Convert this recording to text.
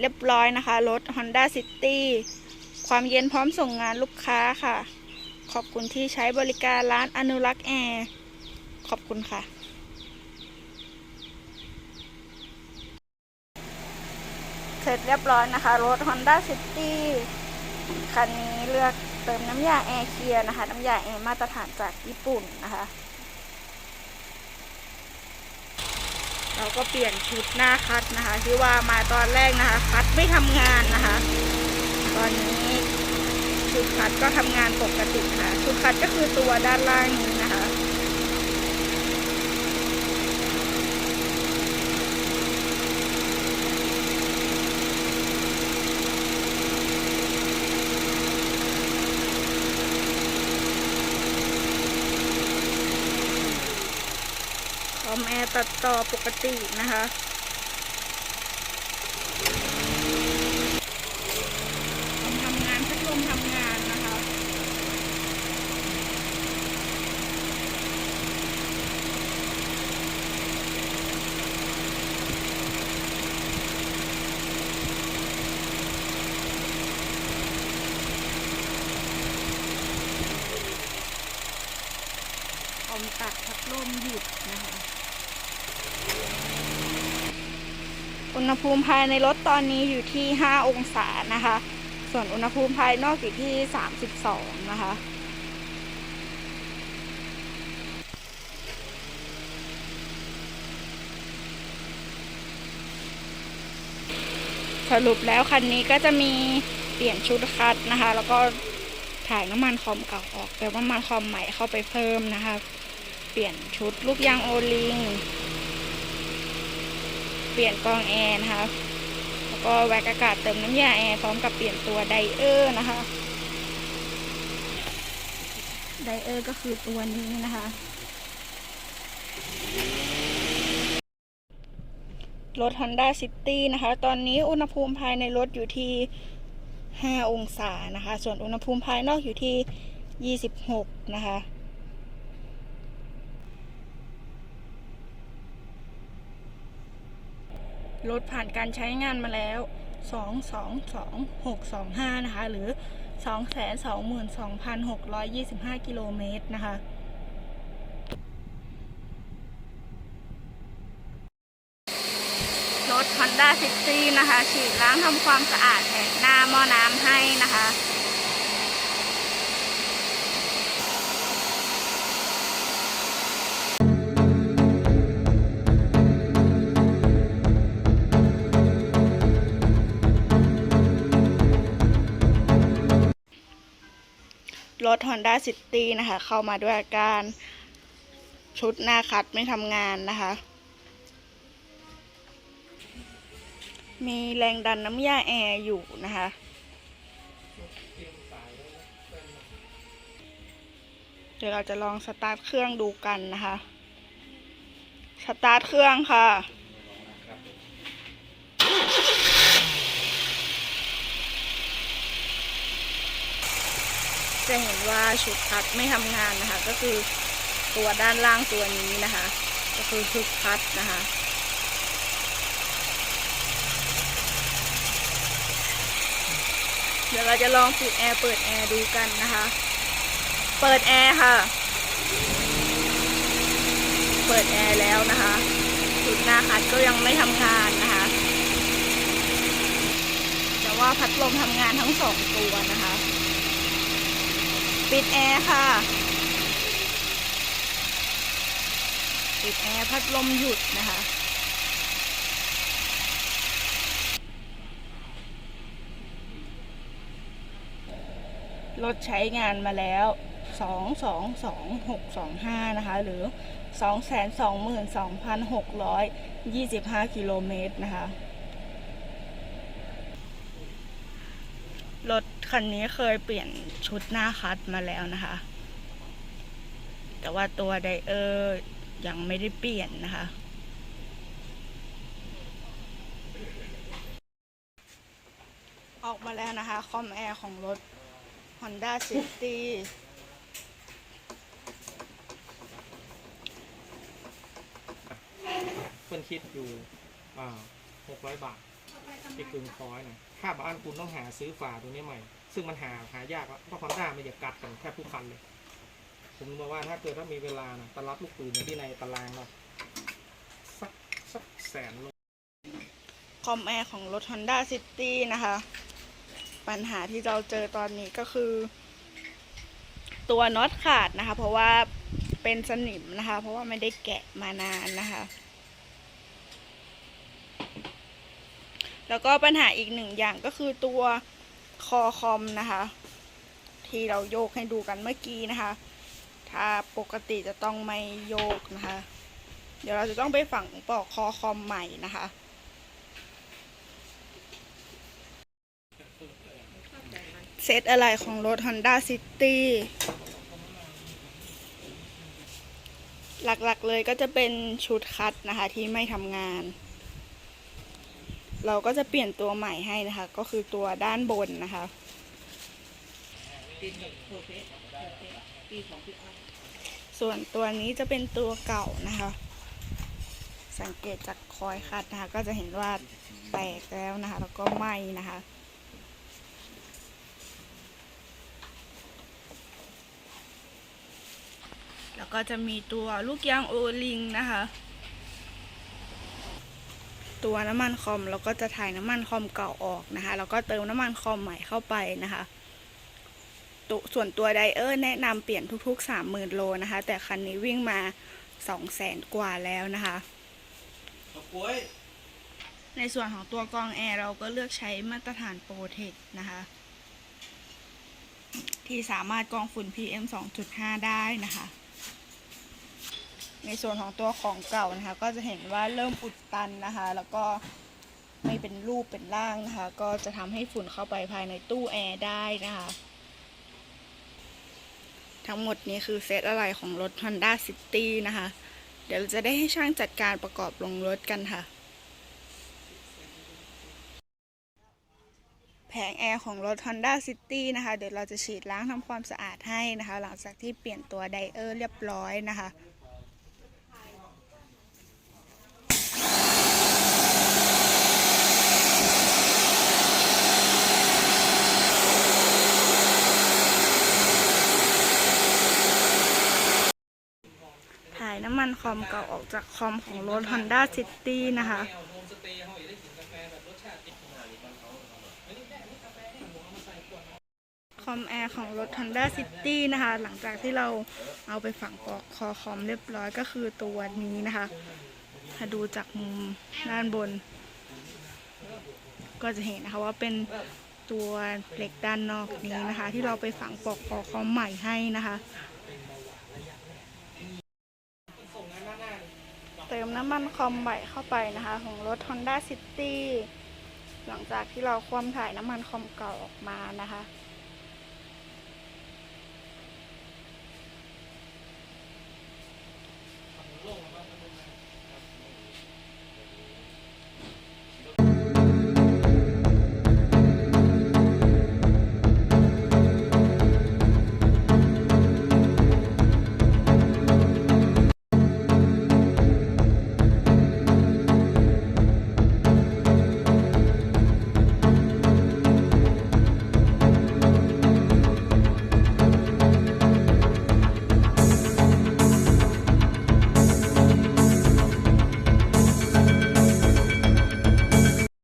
เรียบร้อยนะคะ รถ Honda City ความเย็นพร้อมส่งงานลูกค้าค่ะ ขอบคุณที่ใช้บริการร้านอนุรักษ์แอร์ ขอบคุณค่ะ เสร็จเรียบร้อยนะคะ รถ Honda City คันนี้เลือกเติมน้ำยาแอร์เคลียร์นะคะ น้ำยาแอร์มาตรฐานจากญี่ปุ่นนะคะ เราก็เปลี่ยนชุดหน้าคัดนะคะที่ว่ามาตอนแรกนะคะ คัดไม่ทำงานนะคะ ตอนนี้ชุดคัดก็ทำงานปกติค่ะ ชุดคัดก็คือตัวด้านล่างนี้นะคะ คอ มแอร์ตัดต่อปกตินะคะคอมทำงานพัดลมทำงานนะคะ อมตัดพัดลมหยุดนะคะ อุณหภูมิภายในรถตอนนี้อยู่ที่ 5 องศานะคะ ส่วนอุณหภูมิภายนอกอยู่ที่ 32 นะคะสรุปแล้วคันนี้ก็จะมีเปลี่ยนชุดคัดนะคะ แล้วก็ถ่ายน้ำมันคอมเก่าออกแต่ว่าน้ำมันคอมใหม่เข้าไปเพิ่มนะคะ เปลี่ยนชุดลูกยางโอลิง ปลี่ยนกองแอร์นะคะ แล้วก็แวกอากาศเติมน้ำยาแอร์พร้อมกับเปลี่ยนตัวไดเออร์นะคะ ไดเออร์ก็คือตัวนี้นะคะ รถ Honda City นะคะ ตอนนี้อุณหภูมิภายในรถอยู่ที่ 5 องศานะคะ ส่วนอุณหภูมิภายนอกอยู่ที่ 26 นะคะ รถผ่านการใช้งานมาแล้ว 222,625 นะคะ หรือ 222,625 กิโลเมตรนะคะรถ Honda City นะคะ ฉีดล้างทำความสะอาดแผงหน้าหม้อน้ำให้นะคะ รถ Honda City นะคะ เข้ามาด้วยอาการชุดหน้าคัดไม่ทำงานนะคะ มีแรงดันน้ำยาแอร์อยู่นะคะเดี๋ยวเราจะลองสตาร์ทเครื่องดูกันนะคะ สตาร์ทเครื่องค่ะ จะเห็นว่าชุดคัดไม่ทำงานนะคะ ก็คือตัวด้านล่างตัวนี้นะคะ ก็คือชุดคัดนะคะเดี๋ยวเราจะลองปิดแอร์เปิดแอร์ดูกันนะคะ เปิดแอร์ค่ะ เปิดแอร์แล้วนะคะชุดหน้าคัดก็ยังไม่ทำงานนะคะ แต่ว่าพัดลมทำงานทั้งสองตัวนะคะ ปิดแอร์ค่ะ ปิดแอร์พัดลมหยุดนะคะ รถใช้งานมาแล้วสองสองสองหกสองห้านะคะ หรือสองแสนสองหมื่นสองพันหกร้อยยี่สิบห้ากิโลเมตรนะคะ รถคันนี้เคยเปลี่ยนชุดหน้าคัดมาแล้วนะคะ แต่ว่าตัวไดเออร์ยังไม่ได้เปลี่ยนนะคะ ออกมาแล้วนะคะ คอมแอร์ของรถ Honda City เพื่อนคิดอยู่อ่าหกร้อยบาท ที่กึ่งคอยนะถ้าบ้านคุณต้องหาซื้อฝาตัวนี้ใหม่ ซึ่งมันหาหายากเพราะคอนด้ามันจะกัดกันแทบทุกคันเลย ผมบอกว่าถ้าเกิดถ้ามีเวลานะตลับลูกปืนที่ในตารางเราสักสักแสนโลคอมแอร์ของรถ Honda City นะคะ ปัญหาที่เราเจอตอนนี้ก็คือ ตัวน็อตขาดนะคะ เพราะว่าเป็นสนิมนะคะ เพราะว่าไม่ได้แกะมานานนะคะ แล้วก็ปัญหาอีกหนึ่งอย่างก็คือตัวคอคอมนะคะ ที่เราโยกให้ดูกันเมื่อกี้นะคะ ถ้าปกติจะต้องไม่โยกนะคะ เดี๋ยวเราจะต้องไปฝังปลอกคอคอมใหม่นะคะเซตอะไรของรถ Honda City หลักๆเลยก็จะเป็นชุดคัดนะคะที่ไม่ทำงาน เราก็จะเปลี่ยนตัวใหม่ให้นะคะ ก็คือตัวด้านบนนะคะส่วนตัวนี้จะเป็นตัวเก่านะคะ สังเกตจากคอยคัดนะคะ ก็จะเห็นว่าแตกแล้วนะคะ แล้วก็ไหมนะคะแล้วก็จะมีตัวลูกยางโอลิงนะคะ ตัวน้ำมันคอมแล้วก็จะถ่ายน้ำมันคอมเก่าออกนะคะแล้วก็เติมน้ำมันคอมใหม่เข้าไปนะคะตัวส่วนตัวไดเออร์แนะนำเปลี่ยนทุกๆ 30,000 โลนะคะ แต่คันนี้วิ่งมา 200,000 กว่าแล้วนะคะในส่วนของตัวกรองแอร์เราก็เลือกใช้มาตรฐานโปรเทคนะคะ ที่สามารถกรองฝุ่น PM 2.5 ได้นะคะ ในส่วนของตัวของเก่านะคะ ก็จะเห็นว่าเริ่มอุดตันนะคะ แล้วก็ไม่เป็นรูปเป็นร่างนะคะ ก็จะทำให้ฝุ่นเข้าไปภายในตู้แอร์ได้นะคะ ทั้งหมดนี้คือเซตอะไรของรถ Honda City นะคะ เดี๋ยวจะได้ให้ช่างจัดการประกอบลงรถกันค่ะ แผงแอร์ของรถ Honda City นะคะ เดี๋ยวเราจะฉีดล้างทำความสะอาดให้นะคะ หลังจากที่เปลี่ยนตัวไดเออร์เรียบร้อยนะคะ น้ำมันคอมเก่าออกจากคอมของรถ Honda City นะคะ คอมแอร์ของรถ Honda City นะคะ หลังจากที่เราเอาไปฝังปลอกคอคอมเรียบร้อยก็คือตัวนี้นะคะ ถ้าดูจากมุมด้านบน ก็จะเห็นนะคะว่าเป็นตัวเหล็กด้านนอกนี้นะคะ ที่เราไปฝังปลอกคอคอมใหม่ให้นะคะ เติมน้ำมันคอมใหม่เข้าไปนะคะ ของรถ Honda City หลังจากที่เราคว่ำถ่ายน้ำมันคอมเก่าออกมานะคะ